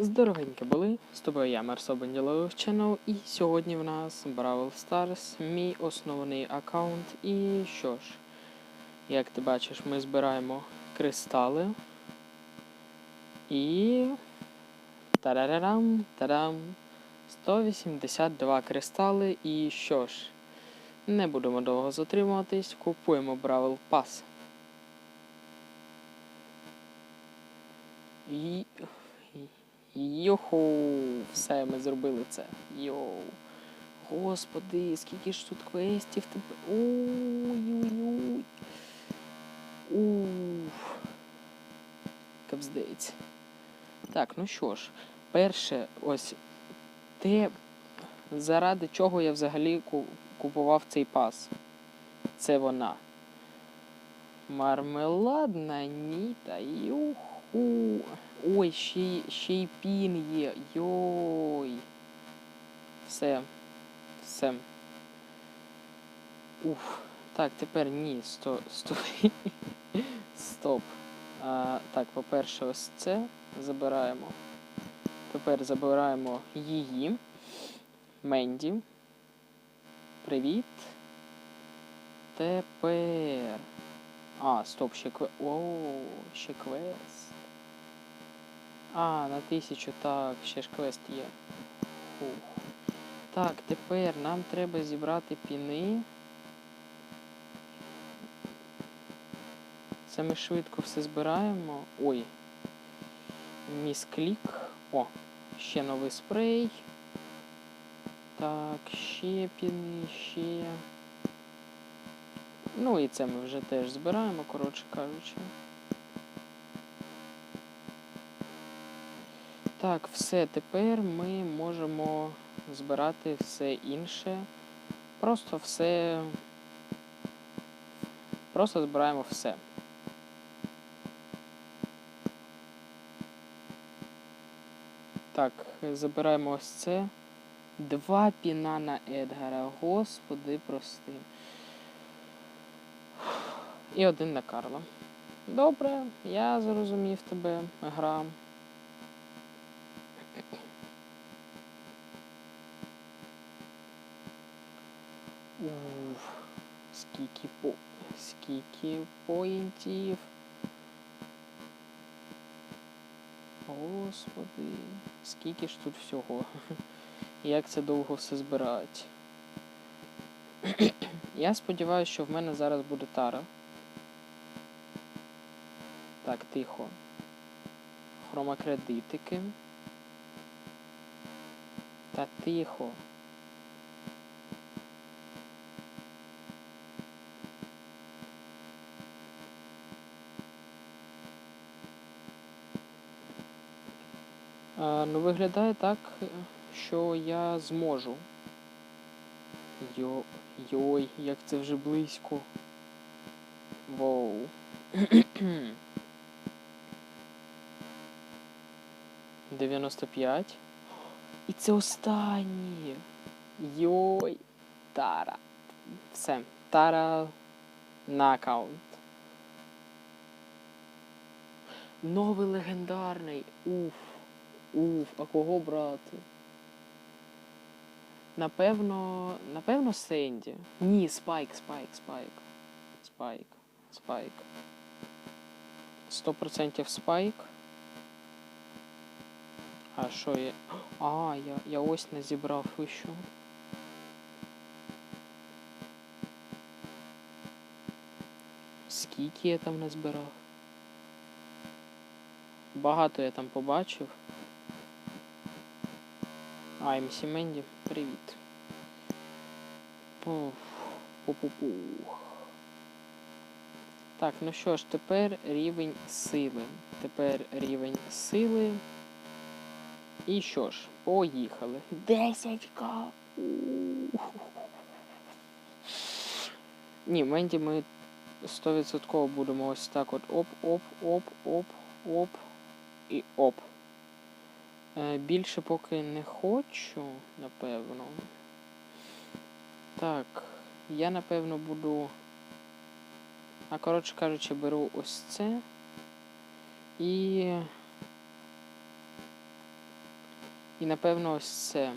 Здоровенькі були, з тобою я Марсо Бенділов Channel і сьогодні в нас Бравл Stars, мій основний аккаунт. І що ж, як ти бачиш, ми збираємо кристали. І. Тарарарам, тарам. 182 кристали. І що ж, не будемо довго затримуватись, купуємо Бравл Пас. І... Йоху, все, ми зробили це. Йоу. Господи, скільки ж тут квестів тебе. Ой-ой-ой. Уф. Капздець. Так, ну що ж, перше, ось те, заради чого я взагалі купував цей пас. Це вона. Мармеладна ніта, юху. Ой, ще, ще й пін є. Йой. Все. Все. Уф. Так, тепер ні. Сто, сто... Стоп. А, так, по-перше, ось це забираємо. Тепер забираємо її. Менді. Привіт. Тепер. А, стоп, ще квест. Оу, ще квест. А, на тисячу, так, ще ж квест є. Ух. Так, тепер нам треба зібрати піни. Це ми швидко все збираємо. Ой. Місклік. О, ще новий спрей. Так, ще піни, ще. Ну і це ми вже теж збираємо, коротше кажучи. Так, все, тепер ми можемо збирати все інше. Просто все. Просто збираємо все. Так, забираємо ось це. Два піна на Едгара. Господи, прости. І один на Карла. Добре, я зрозумів тебе, гра. Уф, скільки по... скільки поінтів. Господи, скільки ж тут всього. Як це довго все збирати. Я сподіваюся, що в мене зараз буде тара. Так, тихо. Хромакредитики. Та тихо. Ну, виглядає так, що я зможу. Йо... Йой, як це вже близько. Воу. Дев'яносто п'ять. І це останнє. Йой. Тара. Все. Тара аккаунт. Новий легендарний. Уф. Уф, а кого брати? Напевно. Напевно, Сенді. Ні, Спайк, Спайк, Спайк. Спайк. Спайк. 100% Спайк. А що є? А, я, я ось не зібрав ще. Скільки я там не збирав? Багато я там побачив. А, МС Менді, привіт. Пуф, пу-пу-пух. Так, ну що ж, тепер рівень сили. Тепер рівень сили. І що ж, поїхали. 10к. Ні, Менді ми 100% будемо ось так от оп, оп, оп, оп, оп і оп. Е, більше поки не хочу, напевно. Так, я напевно буду. А коротше кажучи, беру ось це. І І напевно ось це.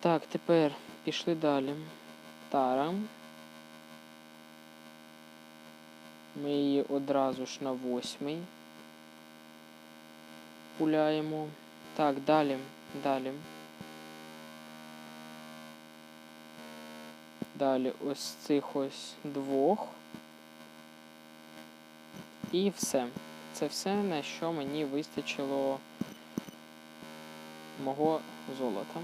Так, тепер пішли далі. Тара. Ми її одразу ж на восьмий. Пуляємо. Так, далі, далі. Далі ось цих ось двох. І все. Це все, на що мені вистачило мого золота.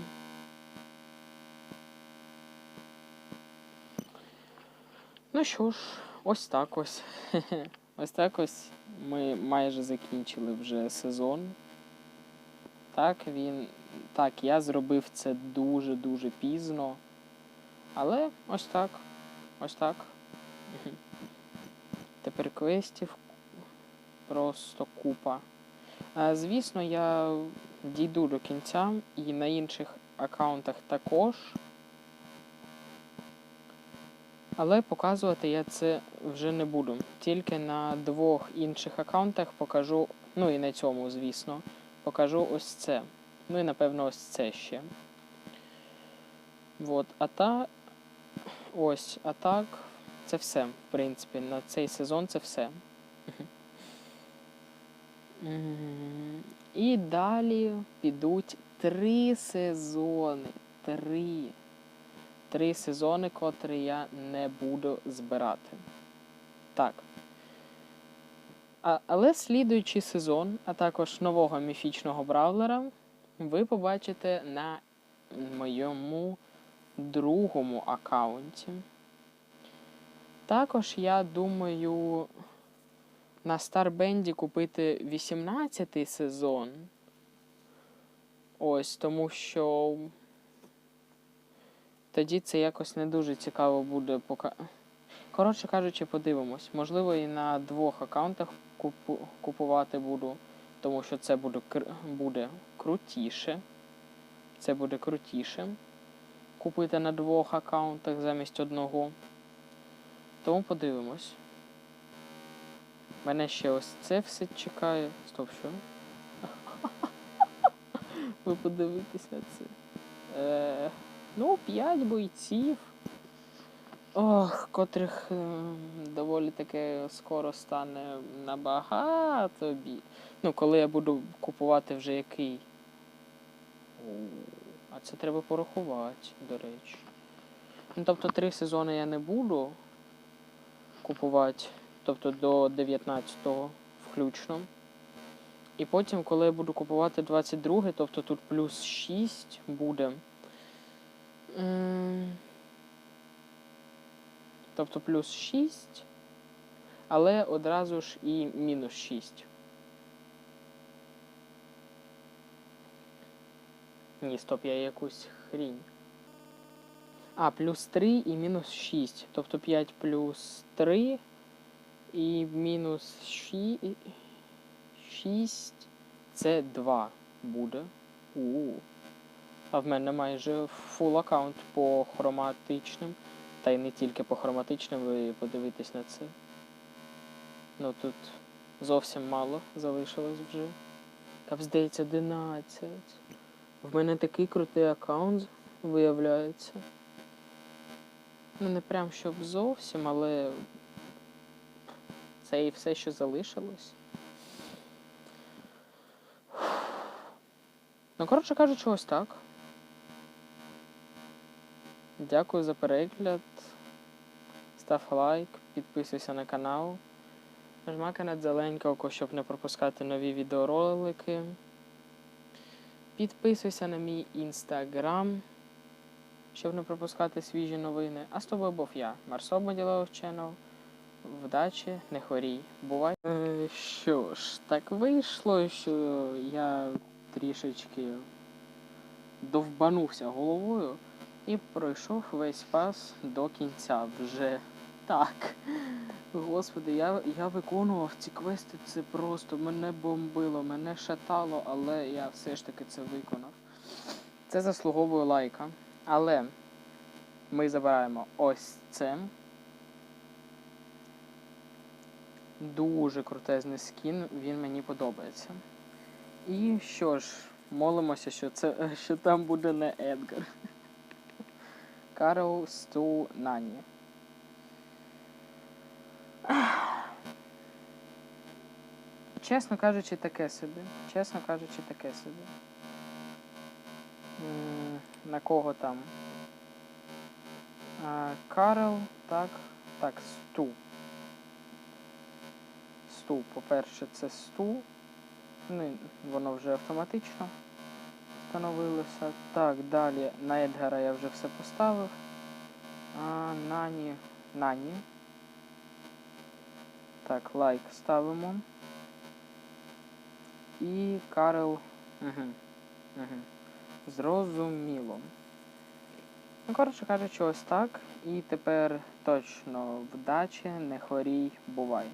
Ну що ж, ось так ось. Ось так ось ми майже закінчили вже сезон. Так, він. Так, я зробив це дуже-дуже пізно. Але ось так. Ось так. Тепер квестів просто купа. Звісно, я дійду до кінця і на інших аккаунтах також. Але показувати я це вже не буду. Тільки на двох інших аккаунтах покажу, ну і на цьому, звісно, покажу ось це. Ну і напевно ось це ще. Вот, а та ось, а так, це все, в принципі, на цей сезон це все. І далі підуть три сезони. Три. Три сезони, котрі я не буду збирати. Так. А, але слідуючий сезон, а також нового міфічного бравлера, ви побачите на моєму другому аккаунті. Також я думаю на Старбенді купити 18 сезон. Ось, тому що тоді це якось не дуже цікаво буде пока. Коротше кажучи, подивимось. Можливо, і на двох аккаунтах купу... купувати буду, тому що це буде, кр... буде крутіше. Це буде крутіше. Купити на двох аккаунтах замість одного. Тому подивимось. Мене ще ось це все чекає. Стоп, що? Ви подивитесь на це. Е, ну, 5 бойців. Ох, котрих е, доволі таки скоро стане набагато бі. Ну, коли я буду купувати вже який. А це треба порахувати, до речі. Ну, тобто три сезони я не буду купувати, тобто до 19-го включно. І потім, коли я буду купувати 22, тобто тут плюс 6 буде. Тобто плюс 6, але одразу ж і мінус 6. Ні, стоп, я якусь хрінь. А, плюс 3 і мінус 6. Тобто 5 плюс 3 і мінус 6 це 2 буде. У. А в мене майже фул аккаунт по хроматичним. Та й не тільки по хроматичним, ви подивитесь на це. Ну тут зовсім мало залишилось вже. Там здається 11. В мене такий крутий аккаунт виявляється. Ну, не прям щоб зовсім, але це і все, що залишилось. Ну, коротше кажучи, ось так. Дякую за перегляд. Став лайк, підписуйся на канал. Нажмакай на зеленького, щоб не пропускати нові відеоролики. Підписуйся на мій інстаграм, щоб не пропускати свіжі новини. А з тобою був я, Марсо Моділов Channel. Вдачі, не хворій. Бувай. Е, що ж, так вийшло, що я трішечки довбанувся головою і пройшов весь пас до кінця вже. Так. Господи, я, я виконував ці квести, це просто мене бомбило, мене шатало, але я все ж таки це виконав. Це заслуговує лайка. Але ми забираємо ось це. Дуже крутезний скін, він мені подобається. І що ж, молимося, що це що там буде не Едгар. Карл Сту Нані. Чесно кажучи, таке собі. Чесно кажучи, таке собі. На кого там? Карл, так. Так, Сту. Сту, по-перше, це сту. Ну, воно вже автоматично встановилося. Так, далі на Едгара я вже все поставив. А, Нані. Нані. Так, лайк ставимо. І Карел. Угу. Угу. Зрозуміло. Ну, коротше кажучи, ось так. І тепер точно вдачі, не хворій, бувай.